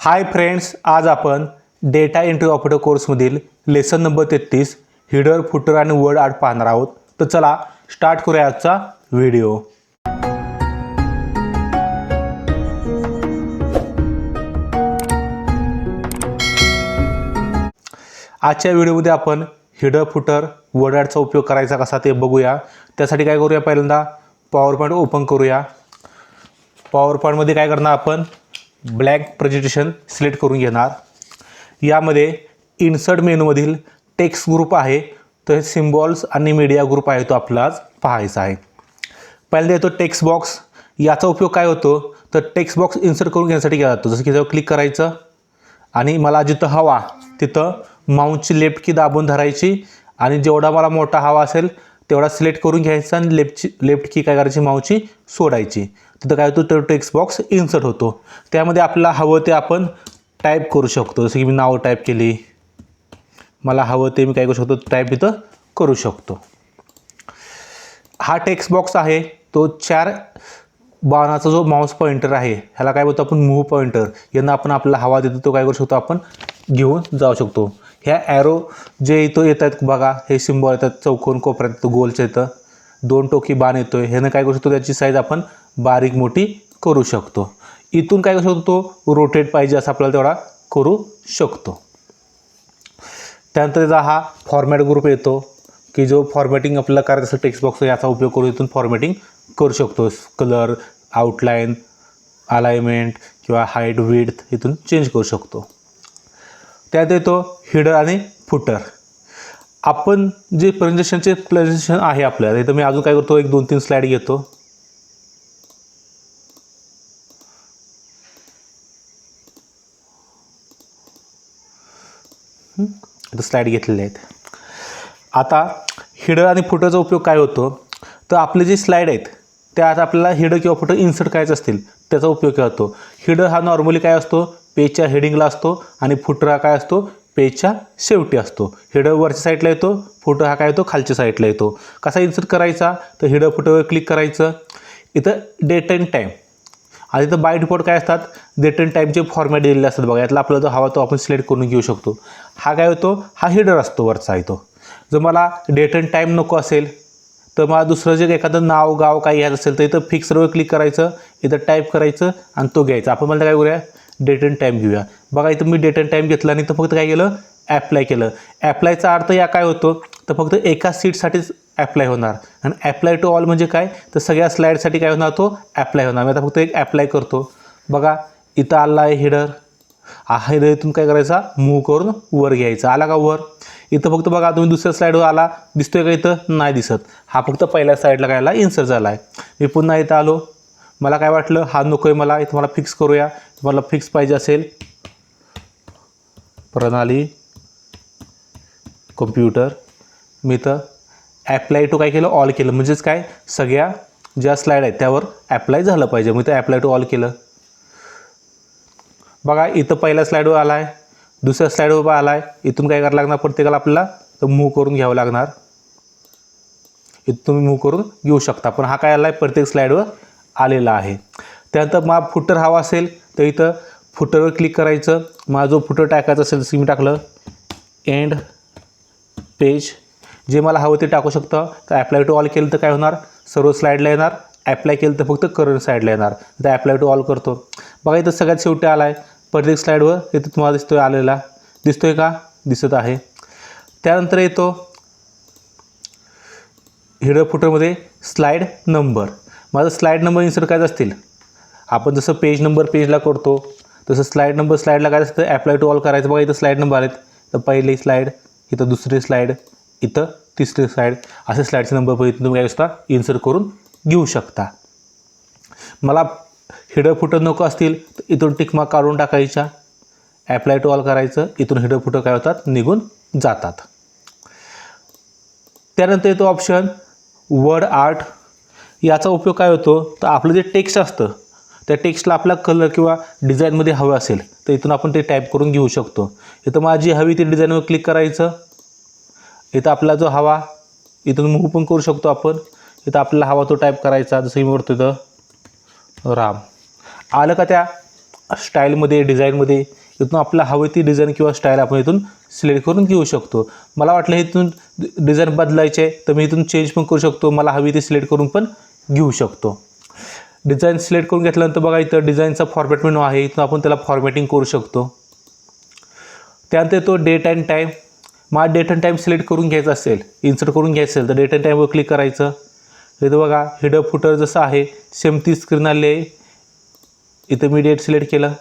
हाय friends आज आपण data entry operator कोर्समधील लेसन नंबर तेहतीस हिडर फुटर आणि वर्ड आर्ट पाहणार आहोत. तर चला स्टार्ट करूया आजचा व्हिडिओ. आजच्या व्हिडिओमध्ये आपण हिडर फुटर वर्ड आर्टचा उपयोग करायचा कसा ते बघूया. त्यासाठी काय करूया पहिल्यांदा? पॉवर पॉईंट ओपन करूया. पॉवर पॉईंटमध्ये काय करणार आपण? ब्लॅक प्रेझेंटेशन सिलेक्ट करून घेणार. यामध्ये इन्सर्ट मेनूमधील टेक्स्ट ग्रुप आहे. तर सिम्बॉल्स आणि मीडिया ग्रुप आहे तो आपला आज पाहायचा आहे. पहिल्यांदा येतो टेक्स्ट बॉक्स. याचा उपयोग काय होतो? तर टेक्स्ट बॉक्स इन्सर्ट करून घेण्यासाठी केला जातो. जसं की त्यावर क्लिक करायचं आणि मला जिथं हवा तिथं माऊंटची लेफ्ट की दाबून धरायची आणि जेवढा मला मोठा हवा असेल तेवढा सिलेक्ट करून घ्यायचा आणि लेफ्टची लेफ्ट की काय करायची? माऊची सोडायची. तिथं काय होतं तर टेक्स्ट बॉक्स इन्सर्ट होतो. त्यामध्ये आपल्याला हवं ते आपण टाईप करू शकतो. जसं की मी नाव टाईप केली. मला हवं ते मी काय करू शकतो टाईप इथं करू शकतो. हा टेक्स्ट बॉक्स आहे तो चार बाणाचा जो माऊस पॉईंटर आहे ह्याला काय बोलतो आपण? मूव्ह पॉईंटर यांना आपण आपला हवा देतो तो काय करू शकतो आपण? घेऊन जाऊ शकतो. ह्या ॲरो जे इथं येत आहेत बघा हे सिम्बॉल येतात चौकोन कोपऱ्यात येतं गोलचं येतं दोन टोकी बाण येतोय. ह्यानं काय करू शकतो? त्याची साईज आपण बारीक मोठी करू शकतो. इथून काय करू शकतो? तो रोटेट पाहिजे असं आपल्याला तेवढा करू शकतो. त्यानंतर त्याचा हा फॉर्मॅट ग्रुप येतो की जो फॉर्मॅटिंग आपल्याला करायचं असेल टेक्स्ट बॉक्स याचा उपयोग करून इथून फॉर्मॅटिंग करू शकतो. कलर आउटलाईन अलाइनमेंट किंवा हाईट विड्थ इथून चेंज करू शकतो. त्यात येतो हिडर आणि फुटर आपण जे प्रेझेंटेशनचे प्रेझेंटेशन आहे आपल्याला इथं मी अजून काय करतो? एक दोन तीन स्लाईड घेतो. स्लाईड घेतलेले आहेत. आता हिडर आणि फुटरचा उपयोग काय होतो? तर आपले जे स्लाईड आहेत त्यात आपल्याला हिडर किंवा फुटर इन्सर्ट करायचं असतील त्याचा उपयोग काय होतो? हिडर हा नॉर्मली काय असतो? पेजच्या हेडिंगला असतो आणि फुटर हा काय असतो? पेजच्या शेवटी असतो. हिडर वरच्या साईडला येतो फोटो हा काय येतो? खालच्या साईडला येतो. कसा इन्सर्ट करायचा? तर हिडर फोटोवर क्लिक करायचं. इथं डेट अँड टाईम आणि इथं बाय डिफॉल्ट काय असतात? डेटन टाईपचे टाईमचे फॉर्मॅट दिलेले असतात बघा. यातला आपला जो हवा तो आपण सिलेक्ट करून घेऊ शकतो. हा काय होतो? हा हिडर असतो वरचा येतो जर मला डेट अँड टाईम नको असेल तर मला दुसरं जे एखादं नाव गाव काही घ्यायचं असेल तर इथं फिक्सरवर क्लिक करायचं इथं टाईप करायचं आणि तो घ्यायचा. आपण मला काय करूया? डेट अँड टाईम घेऊया. बघा इथं मी डेट अँड टाईम घेतला आणि इथं फक्त काय केलं? ॲप्लाय केलं. ॲप्लायचा अर्थ या काय होतो? तर फक्त एका सीटसाठीच ॲप्लाय होणार. आणि ॲप्लाय टू ऑल म्हणजे काय? तर सगळ्या स्लाईडसाठी काय होणार? तो ॲप्लाय होणार. मी आता फक्त एक ॲप्लाय करतो. बघा इथं आला आहे हिडर हा इथून काय करायचा? मूव्ह करून वर घ्यायचा. आला का वर? इथं फक्त बघा तुम्ही दुसऱ्या स्लाईडवर आला. दिसतोय का इथं? नाही दिसत. हा फक्त पहिल्या स्लाईडला काय आला इन्सर्ट झाला आहे मी पुन्हा इथं आलो. मला काय वाटलं? हा नको आहे मला. इथं मला फिक्स करूया. तुम्हाला फिक्स पाहिजे असेल. प्रणाली. कम्प्युटर मी इथं ॲप्लाय टू काय केलं? ऑल केलं. म्हणजेच काय? सगळ्या ज्या स्लाईड आहेत त्यावर ॲप्लाय झालं पाहिजे. मी ते ॲप्लाय टू ऑल केलं. बघा इथं पहिल्या स्लाईडवर आला आहे दुसऱ्या स्लाईडवर आला आहे इथून काय करायला लागणार? प्रत्येकाला आपल्याला तर मूव्ह करून घ्यावं लागणार. इथं तुम्ही मूव्ह करून घेऊ शकता. पण हा काय आला आहे प्रत्येक स्लाईडवर आलेला आहे. त्यानंतर मग फुटर हवा असेल तर इथं फुटरवर क्लिक करायचं. मला जो फुटर टाकायचा असेल जसं मी टाकलं. एंड पेज जे मला हवं ते टाकू शकतं. तर ॲप्लाय टू ऑल केलं तर काय होणार? सर्व स्लाईडला येणार. ॲप्लाय केलं तर फक्त करंट साईडला येणार. तर ॲप्लाय टू ऑल करतो. बघा इथं सगळ्यात शेवटी आला आहे प्रत्येक स्लाईडवर इथं तुम्हाला दिसतो आहे आलेला. दिसतो आहे का? दिसत आहे. त्यानंतर येतो हिडर फुटरमध्ये स्लाईड नंबर माझं स्लाईड नंबर इन्सर्ट काय असतील. आपण जसं पेज नंबर पेजला करतो तसं स्लाईड नंबर स्लाईडला काय असतं. ॲप्लाय टू ऑल करायचं. बघा इथं स्लाईड नंबर आहेत तर पहिली स्लाईड इथं दुसरी स्लाईड इथं तिसरी स्लाईड असे स्लाईडचे नंबर पण इथून तुम्ही काय असता इन्सर्ट करून घेऊ शकता. मला हिडं फुटं नको असतील तर इथून टिकमा काढून टाकायच्या. ॲप्लाय टू ऑल करायचं. इथून हिडं फुटं काय होतात? निघून जातात. त्यानंतर येतो ऑप्शन वर्ड आर्ट याचा उपयोग काय होतो? तर आपलं जे टेक्स्ट असतं त्या टेक्स्टला आपला कलर किंवा डिझाईनमध्ये हवं असेल तर इथून आपण ते टाईप करून घेऊ शकतो. इथं माझी हवी ती डिझाईनवर क्लिक करायचं. इथं आपला जो हवा इथून मूव्ह पण करू शकतो आपण. इथं आपल्याला हवा तो टाईप करायचा जसं मी म्हणतो इथं. राम. आलं का त्या स्टाईलमध्ये डिझाईनमध्ये इथून आपला हवी ती डिझाईन किंवा स्टाईल आपण इथून सिलेक्ट करून घेऊ शकतो. मला वाटलं इथून डिझाईन बदलायचे आहे तर मी इथून चेंज पण करू शकतो. मला हवी ती सिलेक्ट करून पण घेऊ शकतो. डिझाईन सिलेक्ट करून घेतल्यानंतर बघा इथं डिझाईनचा फॉर्मॅट मेनू आहे. इथून आपण त्याला फॉर्मॅटिंग करू शकतो. त्यानंतर तो डेट अँड टाईम मग डेट अँड टाईम सिलेक्ट करून घ्यायचा असेल इन्सर्ट करून घ्यायचं असेल तर डेट अँड टाईमवर क्लिक करायचं. इथं बघा हिडर फुटर जसं आहे सेम ती स्क्रीन आली आहे. इथं मी डेट सिलेक्ट केलं.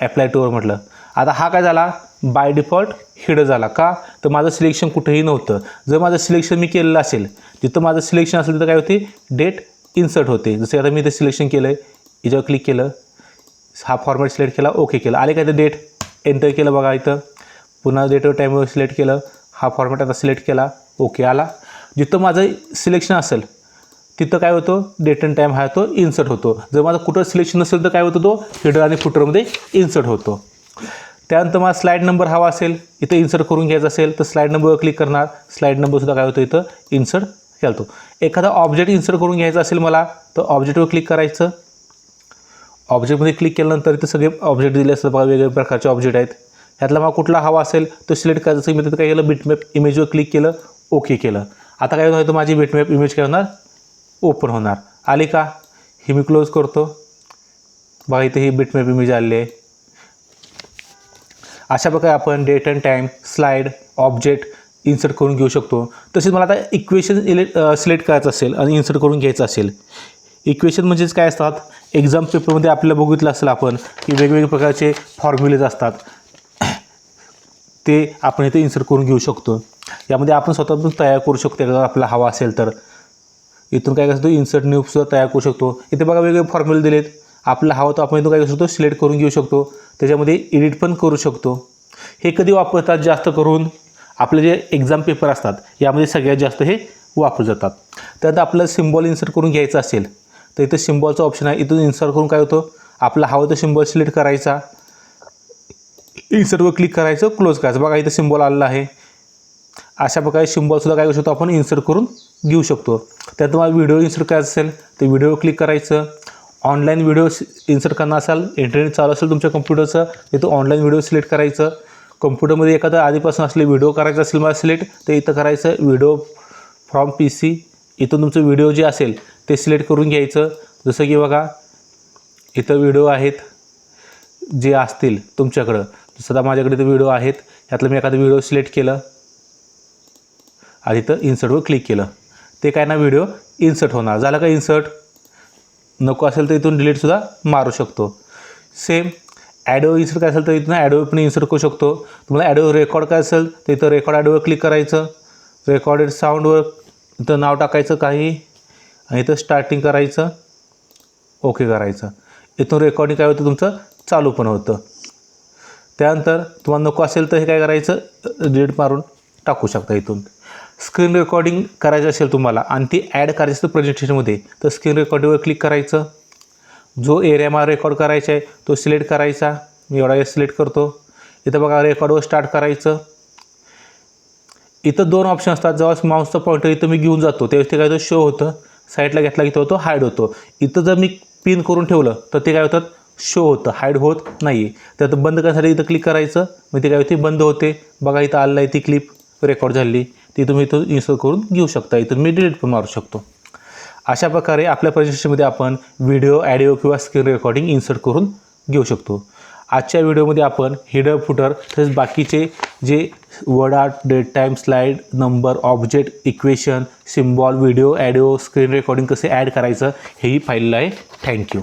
ॲप्लाय टूवर म्हटलं. आता हा काय झाला? बाय डिफॉल्ट हिड झाला. का? तर माझं सिलेक्शन कुठेही नव्हतं. जर माझं सिलेक्शन मी केलेलं असेल जिथं माझं सिलेक्शन असेल तिथं काय होते? डेट इन्सर्ट होते. जसं आता मी इथे सिलेक्शन केलं आहे याच्यावर क्लिक केलं. हा फॉर्मॅट सिलेक्ट केला ओके केलं. आले काय तर डेट एंटर केलं बघा इथं. पुन्हा डेटवर टाईमवर सिलेक्ट केलं. हा फॉर्मॅट आता सिलेक्ट केला. ओके आला. जिथं माझं सिलेक्शन असेल तिथं काय होतं? डेट अँड टाईम हा तो इन्सर्ट होतो. जर माझं कुठं सिलेक्शन नसेल तर काय होतं तो हिडर आणि फुटरमध्ये इन्सर्ट होतो. त्यानंतर मला स्लाईड नंबर हवा असेल इथं इन्सर्ट करून घ्यायचा असेल तर स्लाईड नंबरवर क्लिक करणार. स्लाईड नंबरसुद्धा काय होतं इथं? इन्सर्ट घालतो एखादा ऑब्जेक्ट इन्सर्ट करून घ्यायचा असेल मला तर ऑब्जेक्टवर क्लिक करायचं. ऑब्जेक्टमध्ये क्लिक केल्यानंतर इथं सगळे ऑब्जेक्ट दिले असतात. बघा वेगवेगळ्या प्रकारचे ऑब्जेक्ट आहेत. ह्यातला मला कुठला हवा असेल तो सिलेक्ट करायचं असेल मी तिथं काय केलं बिटमॅप इमेजवर क्लिक केलं ओके केलं. आता काय होणार माझी बिटमॅप इमेज काय होणार? ओपन होणार. आली का? ही मी क्लोज करतो. बघा इथे ही बिटमॅप इमेज आलेली आहे. अशा प्रकारे आपण date and time slide object insert करून घेऊ शकतो. तसेच मला आता इक्वेशन इले सिलेक्ट करायचं असेल आणि इन्सर्ट करून घ्यायचं असेल. इक्वेशन म्हणजेच काय असतात? एक्झाम पेपरमध्ये आपल्याला बघितलं असेल आपण की वेगवेगळ्या प्रकारचे फॉर्म्युलेज असतात. ते आपण इथे इन्सर्ट करून घेऊ शकतो. यामध्ये आपण स्वतः पण तयार करू शकतो जर आपला हवा असेल तर. इथून काय करतो इन्सर्ट न्यूजसुद्धा तयार करू शकतो. इथे बघा वेगवेगळे फॉर्म्युले दिलेत. आपला हवा तर आपण इथून काय करू शकतो सिलेक्ट करून घेऊ शकतो. त्याच्यामध्ये एडिट पण करू शकतो. हे कधी वापरतात जास्त करून? आपले जे एक्झाम पेपर असतात यामध्ये सगळ्यात जास्त हे वापरले जातात. त्यात आपलं सिम्बॉल इन्सर्ट करून घ्यायचं असेल तर इथं सिम्बॉलचं ऑप्शन आहे. इथून इन्सर्ट करून काय होतं? आपला हवा तर सिम्बॉल सिलेक्ट करायचा. इन्सर्टवर क्लिक करायचं क्लोज करायचं. बघा इथं सिम्बॉल आलेला आहे. अशा प्रकारे सिम्बॉलसुद्धा काय करू शकतो आपण इन्सर्ट करून घेऊ शकतो. त्यात तुम्हाला व्हिडिओ इन्सर्ट करायचा असेल तर व्हिडिओ क्लिक करायचं. ऑनलाईन व्हिडिओ इन्सर्ट करणार असाल इंटरनेट चालू असेल तुमच्या कम्प्युटरचं तिथं ऑनलाईन व्हिडिओ सिलेक्ट करायचं. कम्प्युटरमध्ये एखादा आधीपासून असले व्हिडिओ करायचा असेल मला सिलेक्ट तर इथं करायचं व्हिडिओ फ्रॉम पी सी इथून तुमचं व्हिडिओ जे असेल ते सिलेक्ट करून घ्यायचं. जसं की बघा इथं व्हिडिओ आहेत जे असतील तुमच्याकडं. जसं माझ्याकडे ते व्हिडिओ आहेत. ह्यातलं मी एखादा व्हिडिओ सिलेक्ट केलं आणि इथं इन्सर्टवर क्लिक केलं. ते काय ना व्हिडिओ इन्सर्ट होणार. झालं का इन्सर्ट नको असेल तर इथून डिलीटसुद्धा मारू शकतो. सेम ॲडिओ इन्सर्ट काय असेल तर इथून ॲडिओ पण इन्सर्ट करू शकतो. तुम्हाला ॲडिओ रेकॉर्ड काय असेल तर इथं रेकॉर्ड ॲडिओवर क्लिक करायचं. रेकॉर्डेड साऊंडवर इथं नाव टाकायचं काही. आणि इथं स्टार्टिंग करायचं. ओके करायचं. इथून रेकॉर्डिंग काय होतं तुमचं? चालू पण होतं. त्यानंतर तुम्हाला नको असेल तर हे काय करायचं? डिलीट मारून टाकू शकता इथून. स्क्रीन रेकॉर्डिंग करायचं असेल तुम्हाला आणि ती ॲड करायची असेल प्रेझेंटेशनमध्ये तर स्क्रीन रेकॉर्डिंगवर क्लिक करायचं. जो एरिया मला रेकॉर्ड करायचा आहे तो सिलेक्ट करायचा. मी एवढा सिलेक्ट करतो. इथं बघा रेकॉर्डवर स्टार्ट करायचं. इथं दोन ऑप्शन असतात. जेव्हा माउसचा पॉईंटर इथं मी घेऊन जातो त्यावेळेस ते काय होतं? शो होतं. साईडला घेतला की तो होतो हाईड होतो. इथं जर मी पिन करून ठेवलं तर ते काय होतं शो होतं हाईड होत नाही तर बंद करण्यासाठी इथं क्लिक करायचं. मग ते काय होते? बंद होते. बघा इथं आलं आहे ती क्लिप रेकॉर्ड झाली. ती तुम्ही इथं इन्स्टॉल करून घेऊ शकता. इथून मी डिलीट पण मारू शकतो. अशा प्रकारे आपल्या प्रेझेंटेशनमध्ये आपण व्हिडिओ ॲडिओ किंवा स्क्रीन रेकॉर्डिंग इन्सर्ट करून घेऊ शकतो. आजच्या व्हिडिओमध्ये आपण हिडर फुटर तसेच बाकीचे जे word art date time slide number object equation symbol video audio screen recording कसे ॲड करायचं हेही पाहिलेलं आहे. थँक्यू